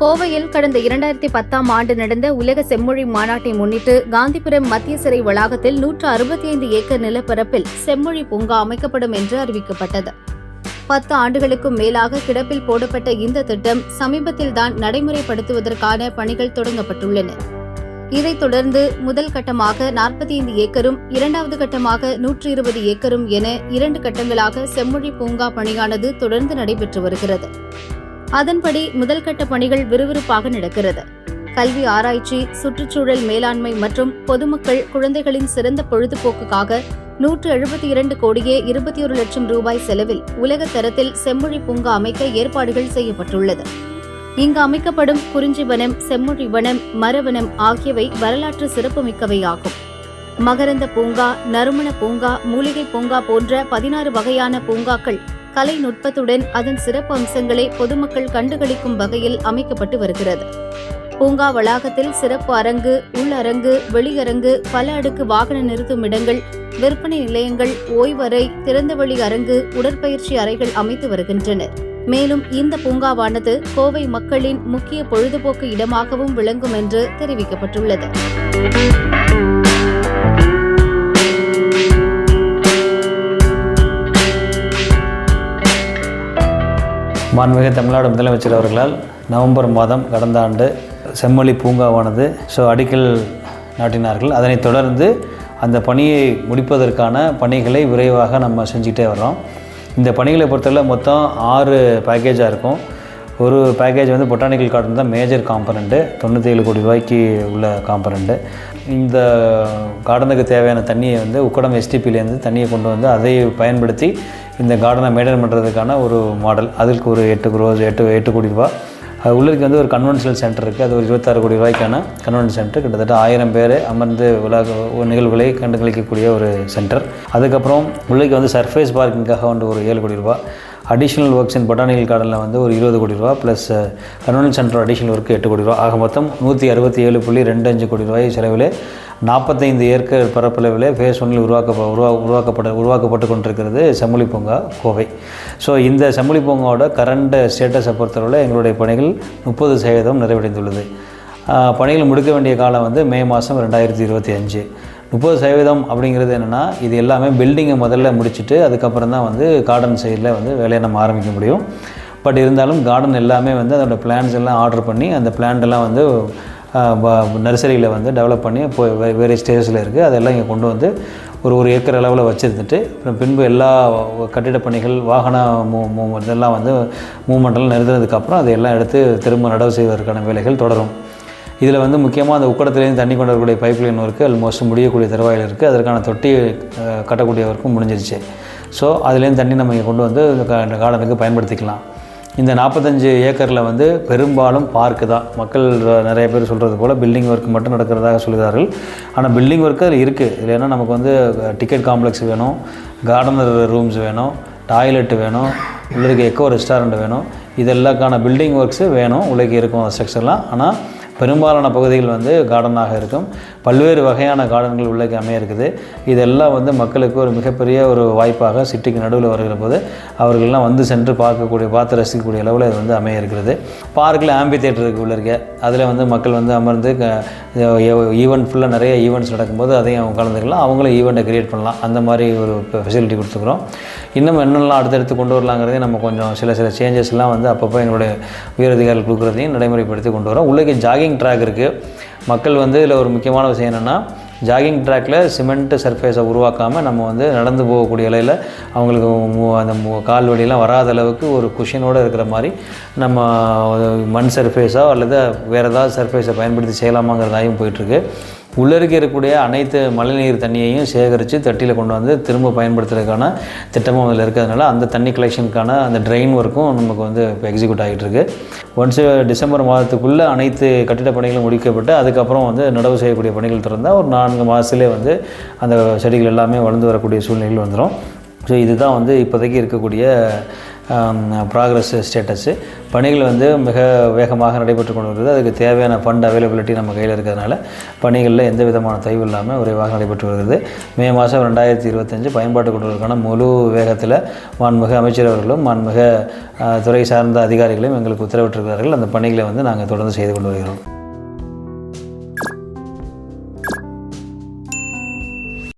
கோவையில் கடந்த இரண்டாயிரத்தி பத்தாம் ஆண்டு நடந்த உலக செம்மொழி மாநாட்டை முன்னிட்டு காந்திபுரம் மத்திய சிறை வளாகத்தில் நூற்று அறுபத்தி ஐந்து ஏக்கர் நிலப்பரப்பில் செம்மொழி பூங்கா அமைக்கப்படும் என்று அறிவிக்கப்பட்டது. பத்து ஆண்டுகளுக்கும் மேலாக கிடப்பில் போடப்பட்ட இந்த திட்டம் சமீபத்தில்தான் நடைமுறைப்படுத்துவதற்கான பணிகள் தொடங்கப்பட்டுள்ளன. இதைத் தொடர்ந்து முதல் கட்டமாக நாற்பத்தி ஐந்து ஏக்கரும் இரண்டாவது கட்டமாக நூற்று இருபது ஏக்கரும் என இரண்டு கட்டங்களாக செம்மொழி பூங்கா பணியானது தொடர்ந்து நடைபெற்று வருகிறது. அதன்படி முதல் கட்ட பணிகள் விறுவிறுப்பாக நடக்கிறது. கல்வி ஆராய்ச்சி சுற்றுச்சூழல் மேலாண்மை மற்றும் பொதுமக்கள் குழந்தைகளின் சிறந்த பொழுதுபோக்குக்காக நூற்று எழுபத்தி இரண்டு கோடியே இருபத்தி ஒரு லட்சம் ரூபாய் செலவில் உலக தரத்தில் செம்மொழி பூங்கா அமைக்க ஏற்பாடுகள் செய்யப்பட்டுள்ளது. இங்கு அமைக்கப்படும் குறிஞ்சி வனம் செம்மொழி வனம் மரவனம் ஆகியவை வரலாற்று சிறப்புமிக்கவை ஆகும் மகரந்த பூங்கா நறுமண பூங்கா மூலிகை பூங்கா போன்ற பதினாறு வகையான பூங்காக்கள் கலை நுட்பத்துடன் அதன் சிறப்பு அம்சங்களை பொதுமக்கள் கண்டுகளிக்கும் வகையில் அமைக்கப்பட்டு வருகிறது. பூங்கா வளாகத்தில் சிறப்பு அரங்கு உள்ளரங்கு வெளியரங்கு பல அடுக்கு வாகன நிறுத்தும் இடங்கள் விற்பனை நிலையங்கள் ஓய்வறை திறந்தவெளி அரங்கு உடற்பயிற்சி அறைகள் அமைத்து வருகின்றனர். மேலும் இந்த பூங்காவானது கோவை மக்களின் முக்கிய பொழுதுபோக்கு இடமாகவும் விளங்கும் என்று தெரிவிக்கப்பட்டுள்ளது. மாண்புமிகு தமிழ்நாடு முதலமைச்சர் அவர்களால் நவம்பர் மாதம் கடந்த ஆண்டு செம்மொழி பூங்காவானது ஸோ அடிக்கல் நாட்டினார்கள். அதனைத் தொடர்ந்து அந்த பணியை முடிப்பதற்கான பணிகளை விரைவாக நம்ம செஞ்சுக்கிட்டே வர்றோம். இந்த பணிகளை பொறுத்தவரை மொத்தம் ஆறு பேக்கேஜாக இருக்கும். ஒரு பேக்கேஜ் வந்து பொட்டானிக்கல் கார்டன் தான் மேஜர் காம்பனண்ட்டு தொண்ணூற்றி ஏழு கோடி ரூபாய்க்கு உள்ள காம்பனண்ட்டு இந்த கார்டனுக்கு தேவையான தண்ணியை வந்து உக்கடம் எஸ்டிபிலேருந்து தண்ணியை கொண்டு வந்து அதை பயன்படுத்தி இந்த கார்டனை மெயின்டைன் பண்ணுறதுக்கான ஒரு மாடல் அதுக்கு ஒரு எட்டு க்ரோஸ் எட்டு எட்டு கோடி ரூபா. அது உள்ளுக்கு வந்து ஒரு கன்வென்ஷனல் சென்டர் இருக்குது அது ஒரு இருபத்தாறு கோடி ரூபாய்க்கான கன்வென்ஷன் சென்டர் கிட்டத்தட்ட ஆயிரம் பேர் அமர்ந்து விழாக நிகழ்வுகளை கண்டுகளிக்கக்கூடிய ஒரு சென்டர் அதுக்கப்புறம் உள்ளதுக்கு வந்து சர்ஃபேஸ் பார்க்கிங்காக வந்து ஒரு ஏழு கோடி ரூபா. அடிஷ்னல் ஒர்க்ஸ் இன் பொட்டானிக்கல் கார்டனில் வந்து ஒரு இருபது கோடி ரூபா. Plus convention centre additional work எட்டு கோடி ரூபா. ஆக மொத்தம் நூற்றி அறுபத்தி ஏழு புள்ளி ரெண்டு அஞ்சு கோடி ரூபாய் செலவில் நாற்பத்தைந்து ஏக்கர் பரப்பளவில் ஃபேஸ் ஒன்றில் உருவாக்க உருவா உருவாக்கப்பட உருவாக்கப்பட்டு கொண்டிருக்கிறது செம்மொழி பூங்கா கோவை. ஸோ இந்த செம்மொழி பூங்காவோட கரண்ட் ஸ்டேட்டஸை பொறுத்தளவில் எங்களுடைய பணிகள் முப்பது சதவீதம் நிறைவடைந்துள்ளது. பணிகள் முடிக்க வேண்டிய காலம் வந்து மே மாதம் ரெண்டாயிரத்தி இருபத்தி அஞ்சு. முப்பது சதவீதம் அப்படிங்கிறது என்னென்னா இது எல்லாமே பில்டிங்கை முதல்ல முடிச்சுட்டு அதுக்கப்புறம் தான் வந்து கார்டன் சைடில் வந்து வேலையை நம்ம ஆரம்பிக்க முடியும். பட் இருந்தாலும் கார்டன் எல்லாமே வந்து அதோடய பிளான்ஸ் எல்லாம் ஆர்டர் பண்ணி அந்த பிளான்டெல்லாம் வந்து நர்சரியில் வந்து டெவலப் பண்ணி இப்போ வேறு ஸ்டேஜஸில் இருக்குது அதெல்லாம் இங்கே கொண்டு வந்து ஒரு ஒரு ஏக்கர் அளவில் வச்சுருந்துட்டு அப்புறம் பின்பு எல்லா கட்டிட பணிகள் வாகன மூ மூ இதெல்லாம் வந்து மூமெண்ட்லாம் நிறுத்தினதுக்கப்புறம் அதையெல்லாம் எடுத்து திரும்ப நடவு செய்வதற்கான வேலைகள் தொடரும். இதில் வந்து முக்கியமாக அந்த உக்கடத்துலேருந்து தண்ணி கொண்டு வரக்கூடிய பைப் லைன் இருக்குது ஆல்மோஸ்ட் முடியக்கூடிய தருவாயில் இருக்குது அதற்கான தொட்டி கட்டக்கூடிய ஒர்க்கும் முடிஞ்சிருச்சு. ஸோ அதுலேருந்து தண்ணி நம்ம இங்கே கொண்டு வந்து இந்த கார்டனுக்கு பயன்படுத்திக்கலாம். இந்த நாற்பத்தஞ்சு ஏக்கரில் வந்து பெரும்பாலும் பார்க்கு தான். மக்கள் நிறைய பேர் சொல்கிறது போல் பில்டிங் ஒர்க் மட்டும் நடக்கிறதாக சொல்கிறார்கள். ஆனால் பில்டிங் ஒர்க்கு அதில் இருக்குது இல்லைன்னா நமக்கு வந்து டிக்கெட் காம்ப்ளெக்ஸ் வேணும் கார்டனர் ரூம்ஸ் வேணும் டாய்லெட் வேணும் உள்ளதுக்கு எக்கோ ரெஸ்டாரண்ட் வேணும் இதெல்லாக்கான பில்டிங் ஒர்க்ஸு வேணும் உள்ளே இருக்கும் ஸ்ட்ரக்சர்லாம் ஆனால் பெரும்பாலான பகுதிகள் வந்து கார்டனாக இருக்கும். பல்வேறு வகையான கார்டன்கள் உள்ளே அமைய இருக்குது இதெல்லாம் வந்து மக்களுக்கு ஒரு மிகப்பெரிய ஒரு வாய்ப்பாக சிட்டிக்கு நடுவில் வருகிற போது அவர்கள்லாம் வந்து சென்று பார்க்கக்கூடிய பார்த்து ரசிக்கக்கூடிய அளவில் இது வந்து அமைய இருக்கிறது பார்க்கில் ஆம்பி தேட்டருக்கு உள்ள இருக்க அதில் வந்து மக்கள் வந்து அமர்ந்து ஈவெண்ட் ஃபுல்லாக நிறைய ஈவெண்ட்ஸ் நடக்கும்போது அதையும் அவங்க கலந்துக்கலாம். அவங்களும் ஈவெண்ட்டை கிரியேட் பண்ணலாம். அந்த மாதிரி ஒரு ஃபெசிலிட்டி கொடுத்துக்கிறோம் இன்னும் என்னெல்லாம் அடுத்தடுத்து கொண்டு வரலாங்கிறதையும் நம்ம கொஞ்சம் சில சில சேஞ்சஸ்லாம் வந்து அப்பப்போ எங்களுடைய உயரதிகாரிகள் கொடுக்குறதையும் நடைமுறைப்படுத்தி கொண்டு வரோம். உள்ளே ஜாகிங் ட்ராக் இருக்குது மக்கள் வந்து இதில் ஒரு முக்கியமான விஷயம் என்னென்னா ஜாகிங் ட்ராக்கில் சிமெண்ட் சர்ஃபேஸை உருவாக்காமல் நம்ம வந்து நடந்து போகக்கூடிய இலையில் அவங்களுக்கு அந்த கால் வழியெல்லாம் வராத அளவுக்கு ஒரு குஷனோடு இருக்கிற மாதிரி நம்ம மண் சர்ஃபேஸோ அல்லது வேறு ஏதாவது சர்ஃபேஸை பயன்படுத்தி செய்யலாமாங்கிறதாயும் போயிட்டுருக்கு உள்ளே இருக்கக்கூடிய அனைத்து மழைநீர் தண்ணியையும் சேகரித்து தட்டியில் கொண்டு வந்து திரும்ப பயன்படுத்துறதுக்கான திட்டமும் அதில் இருக்கிறதுனால அந்த தண்ணி கலெக்ஷனுக்கான அந்த ட்ரெயின் ஒர்க்கும் நமக்கு வந்து இப்போ எக்ஸிக்யூட் ஆகிட்டுருக்கு ஒன்ஸ் டிசம்பர் மாதத்துக்குள்ளே அனைத்து கட்டிட பணிகளும் முடிக்கப்பட்டு அதுக்கப்புறம் வந்து நடவு செய்யக்கூடிய பணிகள் திறந்தால் ஒரு நான்கு மாதத்துலேயே வந்து அந்த செடிகள் எல்லாமே வளர்ந்து வரக்கூடிய சூழ்நிலைகள் வந்துடும் ஸோ இதுதான் வந்து இப்போதைக்கு இருக்கக்கூடிய ப்ராக்ரஸ் ஸ்டேட்டஸு பணிகள் வந்து மிக வேகமாக நடைபெற்று கொண்டு வருது அதுக்கு தேவையான ஃபண்ட் அவைலபிலிட்டி நம்ம கையில் இருக்கிறதுனால பணிகளில் எந்த விதமான தொய்வு இல்லாமல் விரைவாக நடைபெற்று வருகிறது. மே மாதம் ரெண்டாயிரத்தி இருபத்தஞ்சு பயன்பாட்டு கொண்டுவதற்கான முழு வேகத்தில் மாண்புமிகு அமைச்சர் அவர்களும் மாண்புமிகு துறை சார்ந்த அதிகாரிகளும் எங்களுக்கு உத்தரவிட்டிருக்கிறார்கள். அந்த பணிகளை வந்து நாங்கள் தொடர்ந்து செய்து கொண்டு வருகிறோம்.